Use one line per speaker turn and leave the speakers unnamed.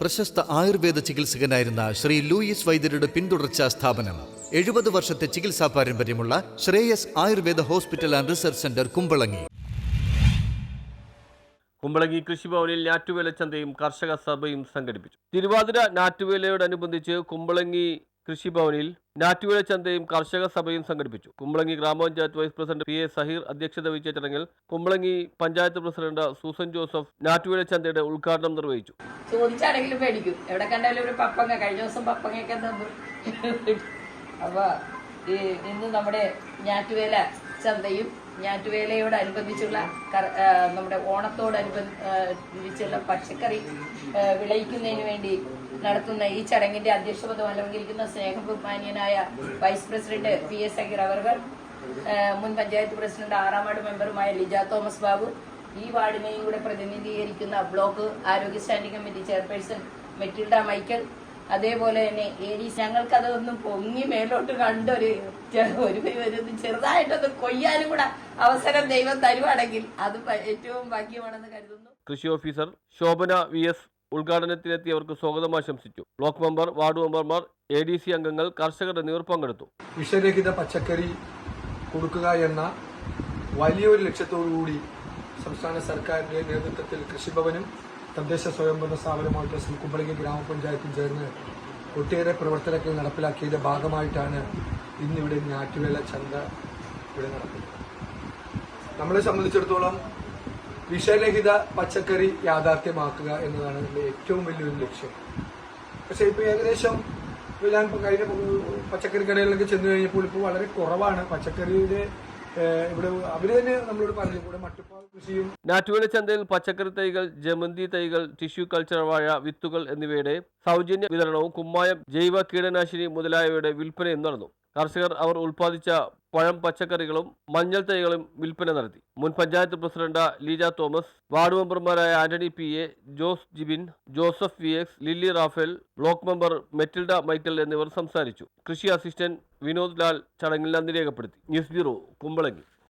പ്രശസ്ത ആയുർവേദ ചികിത്സകനായിരുന്ന ശ്രീ ലൂയിസ് വൈദ്യരുടെ പിന്തുടർച്ചാ സ്ഥാപനം. എഴുപത് വർഷത്തെ ചികിത്സാ പാരമ്പര്യമുള്ള Shreyas Ayurveda hospital and research centre Kumbalangi.
Kumbalangi കൃഷിഭവനിൽ ഞാറ്റുവേല ചന്തയും കർഷക സഭയും സംഘടിപ്പിച്ചു. തിരുവാതിര ഞാറ്റുവേലയോടനുബന്ധിച്ച് കുമ്പളങ്ങി കൃഷിഭവനിൽ ഞാറ്റുവേല ചന്തയും കർഷക സഭയും സംഘടിപ്പിച്ചു. കുമ്പളങ്ങി ഗ്രാമപഞ്ചായത്ത് vice president P A Saheer അധ്യക്ഷത വഹിച്ച ചടങ്ങിൽ കുമ്പളങ്ങി പഞ്ചായത്ത് പ്രസിഡന്റ് സൂസൻ ജോസഫ് ഞാറ്റുവേല ചന്തയുടെ ഉദ്ഘാടനം നിർവഹിച്ചു.
ചോദിച്ചാണെങ്കിലും മേടിക്കും എവിടെ കണ്ടാലും ഒരു പപ്പങ്ങ കഴിഞ്ഞ ദിവസം ഇന്ന് നമ്മുടെ ഞാറ്റുവേല ചന്തയും ഞാറ്റുവേലയോടനുബന്ധിച്ചുള്ള നമ്മുടെ ഓണത്തോടനുബന്ധിച്ചുള്ള പച്ചക്കറി വിളയിക്കുന്നതിന് വേണ്ടി നടത്തുന്ന ഈ ചടങ്ങിന്റെ അധ്യക്ഷപദം അലങ്കരിക്കുന്ന സ്നേഹബഹുമാന്യനായ vice president P S Sageer അവർവർ മുൻ പഞ്ചായത്ത് പ്രസിഡന്റ് ആറാം വാർഡ് മെമ്പറുമായ ലിജ തോമസ് ബാബു ഈ വാർഡിനെയും കൂടെ പ്രതിനിധീകരിക്കുന്ന ബ്ലോക്ക് ആരോഗ്യ standing committee chairperson Metilda Michael അതേപോലെ തന്നെ ഏരീസ് ഞങ്ങൾക്ക് അതൊന്നും പൊങ്ങി മേലോട്ട് കണ്ടൊരു ഒരു ഒരു ചെറുതായിട്ടൊന്ന് കൊയ്യാനും കൂടെ അവസരം ദൈവം തരുവാണെങ്കിൽ അത് ഏറ്റവും ഭാഗ്യമാണെന്ന് കരുതുന്നു.
കൃഷി ഓഫീസർ ശോഭന വി എസ് ഉദ്ഘാടനത്തിനെത്തിയവർക്ക് സ്വാഗതം ആശംസിച്ചു. ബ്ലോക്ക് മെമ്പർ വാർഡ് മെമ്പർമാർ എ ഡി സി അംഗങ്ങൾ കർഷകർ എന്നിവർ പങ്കെടുത്തു.
വിഷരഹിത പച്ചക്കറി കൊടുക്കുക എന്ന വലിയൊരു ലക്ഷ്യത്തോടുകൂടി സംസ്ഥാന സർക്കാരിന്റെ നേതൃത്വത്തിൽ കൃഷിഭവനും തദ്ദേശ സ്വയംഭരണ സ്ഥാപനമായിട്ട് കുമ്പളങ്ങി ഗ്രാമപഞ്ചായത്തും ചേർന്ന് ഒട്ടേറെ പ്രവർത്തനങ്ങൾ നടപ്പിലാക്കിയതിന്റെ ഭാഗമായിട്ടാണ് ഇന്നിവിടെ ഞാറ്റുവേല ചന്ത ഇവിടെ നടക്കുന്നത്. നമ്മളെ സംബന്ധിച്ചിടത്തോളം വിഷരഹിത പച്ചക്കറി യാഥാർത്ഥ്യമാക്കുക എന്നതാണ് നമ്മുടെ ഏറ്റവും വലിയൊരു ലക്ഷ്യം. പക്ഷേ ഇപ്പോൾ ഏകദേശം ഞാൻ കഴിഞ്ഞ പച്ചക്കറി കടകളിലൊക്കെ ചെന്ന് കഴിഞ്ഞപ്പോൾ ഇപ്പോൾ വളരെ കുറവാണ് പച്ചക്കറിയുടെ ഇവിടെ പറഞ്ഞു കൃഷിയും
ചന്തയിൽ പച്ചക്കറി തൈകൾ ജമന്തി തൈകൾ ടിഷ്യൂ കൾച്ചർ വാഴ വിത്തുകൾ എന്നിവയുടെ സൗജന്യ വിതരണവും കുമ്മായം ജൈവ കീടനാശിനി മുതലായവയുടെ വിൽപ്പനയും നടന്നു. കർഷകർ അവർ ഉൽപ്പാദിച്ച പഴം പച്ചക്കറികളും മഞ്ഞൾ തൈകളും വിൽപ്പന നടത്തി. മുൻ പഞ്ചായത്ത് പ്രസിഡന്റ് ലീജ തോമസ് വാർഡ് മെമ്പർമാരായ Antony P A Jose Jibin Joseph V X Lilly Raphael block member Metilda Michael എന്നിവർ സംസാരിച്ചു. കൃഷി അസിസ്റ്റന്റ് വിനോദ് ലാൽ ചടങ്ങിൽ നന്ദി രേഖപ്പെടുത്തി. News bureau Kumbalangi.